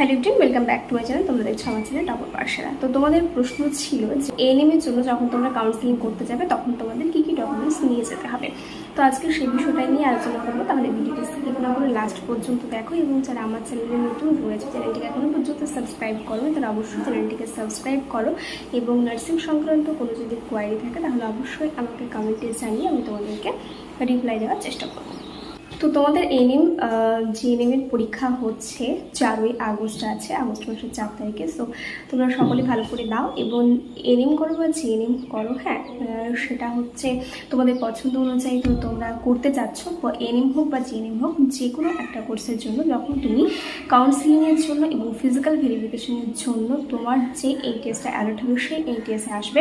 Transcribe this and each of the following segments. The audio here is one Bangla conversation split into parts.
Hello team welcome back to my channel. তোমরা দেখছ আমার চ্যানেল টপর পার্সেরা। তো তোমাদের প্রশ্ন ছিল যে এনএম এর জন্য যখন তোমরা কাউন্সিলিং করতে যাবে, তখন তোমাদের কি কি ডকুমেন্টস নিয়ে যেতে হবে? তো আজকে সেই বিষয়টা নিয়ে আলোচনা করব। তাহলে ভিডিওটি স্কিপ না করে লাস্ট পর্যন্ত দেখো এবং যারা আমার চ্যানেলে নতুন রয়েছে চ্যানেলটিকে এখনও পর্যন্ত সাবস্ক্রাইব করো তারা অবশ্যই চ্যানেলটিকে সাবস্ক্রাইব করো এবং নার্সিং সংক্রান্ত কোনো যদি কোয়ারি থাকে, তাহলে অবশ্যই আমাকে কমেন্টে জানিয়ে আমি তোমাদেরকে রিপ্লাই দেওয়ার চেষ্টা করব। তো তোমাদের এনএম যে এনএমের পরীক্ষা হচ্ছে চারই আগস্ট আছে, আগস্ট মাসের চার তারিখে। সো তোমরা সকলে ভালো করে দাও এবং এনএম করো বা জিএনএম করো হ্যাঁ? সেটা হচ্ছে তোমাদের পছন্দ অনুযায়ী তো তোমরা করতে চাচ্ছ। এনএম হোক বা জিএনএম হোক যে কোনো একটা কোর্সের জন্য যখন তুমি কাউন্সিলিংয়ের জন্য এবং ফিজিক্যাল ভেরিফিকেশনের জন্য তোমার যে এই টেস্টটা অ্যালার্ট হবে, সেই এই টেস্টে আসবে।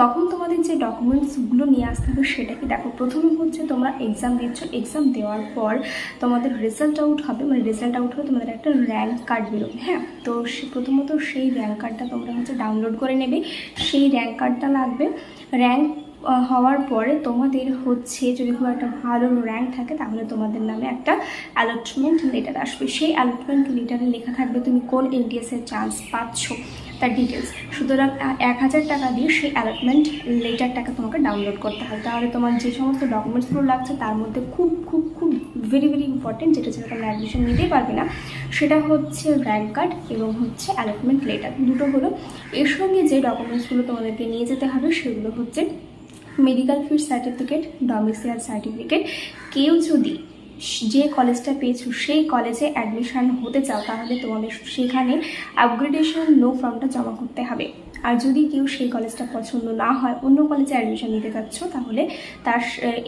তখন তোমাদের যে ডকুমেন্টসগুলো নিয়ে আসতে হবে, সেটাকে দেখো। প্রথমে হচ্ছে তোমরা এক্সাম দিচ্ছ। এক্সাম দেওয়ার পর তোমাদের রেজাল্ট আউট হবে মানে রেজাল্ট আউট হলে তোমাদের একটা র্যাঙ্ক কার্ড বেরোবে হ্যাঁ? তো সে প্রথমত সেই র্যাঙ্ক কার্ডটা তোমরা হচ্ছে ডাউনলোড করে নেবে। সেই র্যাঙ্ক কার্ডটা লাগবে। র্যাঙ্ক হওয়ার পরে তোমাদের হচ্ছে যদি খুব একটা ভালো র্যাঙ্ক থাকে, তাহলে তোমাদের নামে একটা অ্যালটমেন্ট লেটার আসবে। সেই অ্যালটমেন্ট লেটারে লেখা থাকবে তুমি কোন এনটিএস এর চান্স পাচ্ছ, তার ডিটেলস সুতরাং এক হাজার টাকা দিয়ে সেই অ্যালটমেন্ট লেটারটাকে তোমাকে ডাউনলোড করতে হবে। তাহলে তোমার যে সমস্ত ডকুমেন্টসগুলো লাগছে, তার মধ্যে খুব খুব ভেরি ভেরি ইম্পর্টেন্ট যেটা যেটা তোমরা অ্যাডমিশন নিতেই পারবে না, সেটা হচ্ছে র্যাঙ্ক কার্ড এবং হচ্ছে অ্যালটমেন্ট লেটার দুটো হলো, এর সঙ্গে যে ডকুমেন্টসগুলো তোমাদেরকে নিয়ে যেতে হবে, সেগুলো হচ্ছে medical fit certificate domicile certificate কেউ যদি যে কলেজটা পেয়েছ, সেই কলেজে অ্যাডমিশন হতে চাও, তাহলে তোমাদের সেখানে আপগ্রেডেশন নো ফর্মটা জমা করতে হবে। আর যদি কেউ সেই কলেজটা পছন্দ না হয়, অন্য কলেজে অ্যাডমিশন নিতে চাচ্ছ, তাহলে তার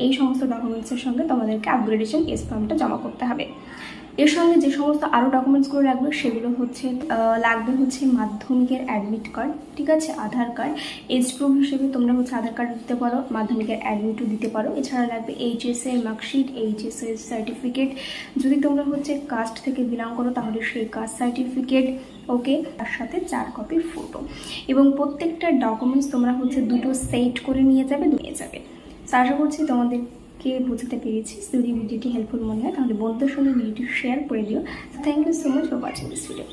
এই সমস্ত ডকুমেন্টসের সঙ্গে তোমাদেরকে আপগ্রেডেশন এস ফর্মটা জমা করতে হবে। এর সঙ্গে যে সমস্ত আরও ডকুমেন্টসগুলো লাগবে সেগুলো হচ্ছে লাগবে হচ্ছে মাধ্যমিকের অ্যাডমিট কার্ড ঠিক আছে? আধার কার্ড এজ প্রুফ হিসেবে তোমরা হচ্ছে আধার কার্ড দিতে পারো, মাধ্যমিকের অ্যাডমিটও দিতে পারো। এছাড়া লাগবে এইচএস মার্কশিট এইচএস সার্টিফিকেট যদি তোমরা হচ্ছে কাস্ট থেকে বিলং করো, তাহলে সেই কাস্ট সার্টিফিকেট ওকে তার সাথে চার কপি ফটো এবং প্রত্যেকটা ডকুমেন্টস তোমরা হচ্ছে দুটো সেট করে নিয়ে যাবে নিয়ে যাবে। আশা করছি তোমাদেরকে বুঝতে পেরেছি যদি ভিডিওটি হেল্পফুল মনে হয় তাহলে বন্ধুদের সঙ্গে ভিডিওটি শেয়ার করে দিও। Thank you so much for watching this video